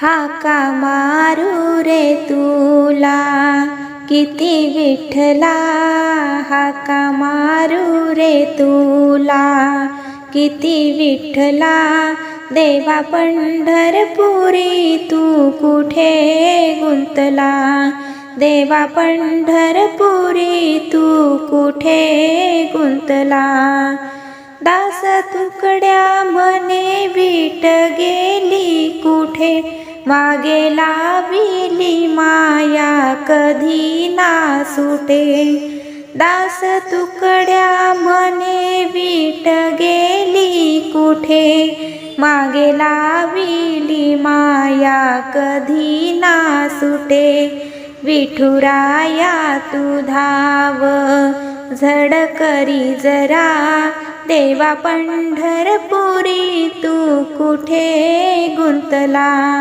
हाका मारू रे तुला. किती विठला हाका मारू रे तुला. किती विठ्ठला. देवा पंढरपुरी तू कुठे गुंतला? देवा पंढरपुरी तू कुठे गुंतला? दास तुकड्या मने विट गेली कुठे? मागे लाविली माया कधी ना सुटे. दास तुकड्या मने विट गेली कुठे? मागे लाविली माया कधी ना सुटे. विठुराया तू धाव झड करी जरा. देवा पंढरपुरी तू कुठे गुंतला?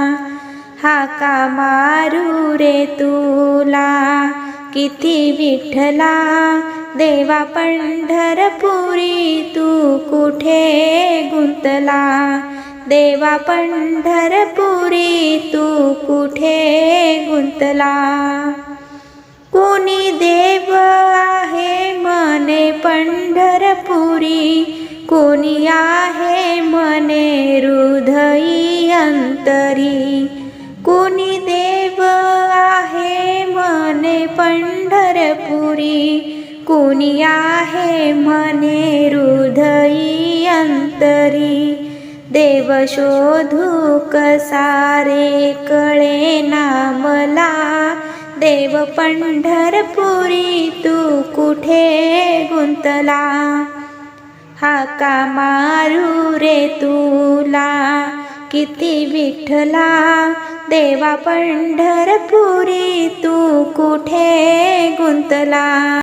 हाका मारू रे तुला. किती विठ्ठला देवा पंढरपुरी तू कुठे गुंतला? देवा पंढरपुरी तू कुठे गुंतला? कोणी देव आहे मने पंढरपुरी कोणी आहे मने हृदयी अंतरी. कोणी देव आहे मने पंढरपुरी. कोणी आहे मने हृदयी अंतरी देव शोधू कसारे कळे नामला. देव पंढरपुरी तू कुठे गुंतला? हाका मारू रे तुला. किती विठ्ठला देवा पंढरपुरी तू कुठे गुंतला?